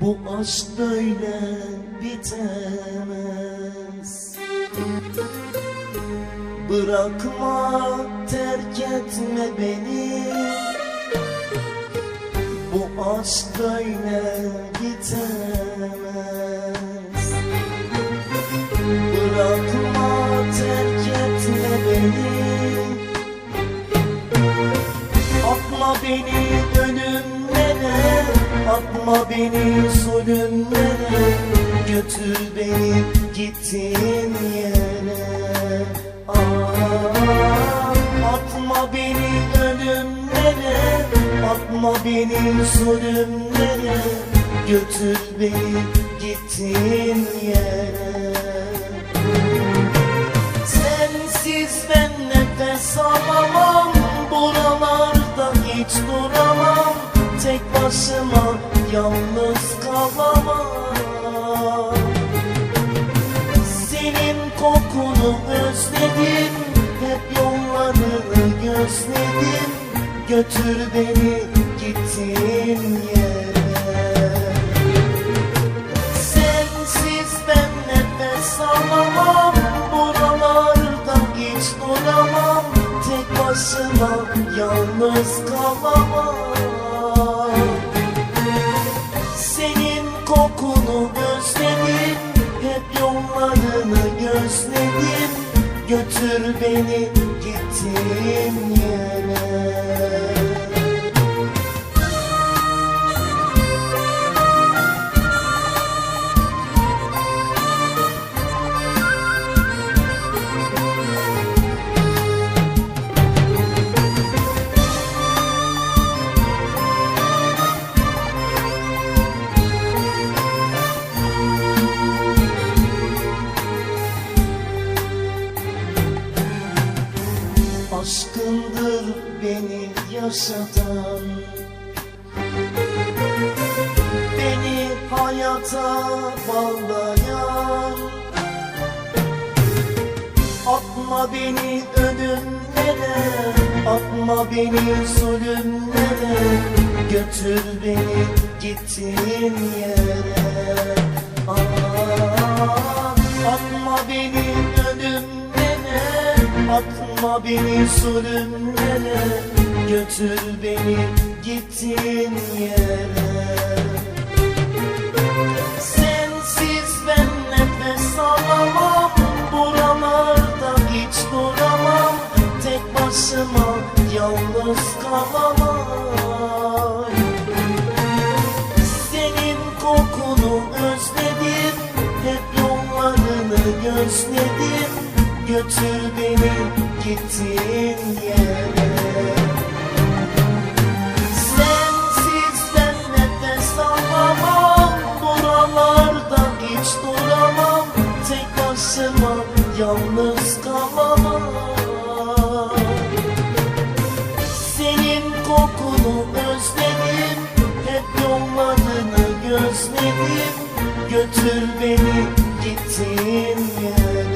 Bu aşk böyle bitemez Bırakma terk etme beni. Bu aşk böyle bitemez Bırakma terk etme beni. Atma beni ölümlere Atma beni zulümlere. Götür beni gittiğin yere ölümlere Atma beni zulümlere Götür beni gittiğin yere. Sensiz ben nefes alamam Buralarda hiç duramam Tek başıma yalnız kalamam. Senin kokunu özledim Hep yollarını gözledim Götür beni gittiğin yere. Sensiz ben nefes alamam Buralarda hiç duramam Tek başıma yalnız kalamam. Senin kokunu özledim Hep yollarını gözledim Götür beni gittiğim yere beni yaşatan Beni hayata bağlayan. Atma beni ölümlere Atma beni zulümlere Götür beni gittiğin yere Atma beni zulümlere Götür beni gittiğin yere. Sensiz ben nefes alamam Buralarda hiç duramam. Tek başıma yalnız kalamam. Senin kokunu özledim Hep yollarını gözledim. Götür beni gittiğin yere Sensiz ben nefes alamam Buralarda hiç duramam Tek başıma yalnız kalamam. Senin kokunu özledim Hep yollarını gözledim Götür beni gittiğin yere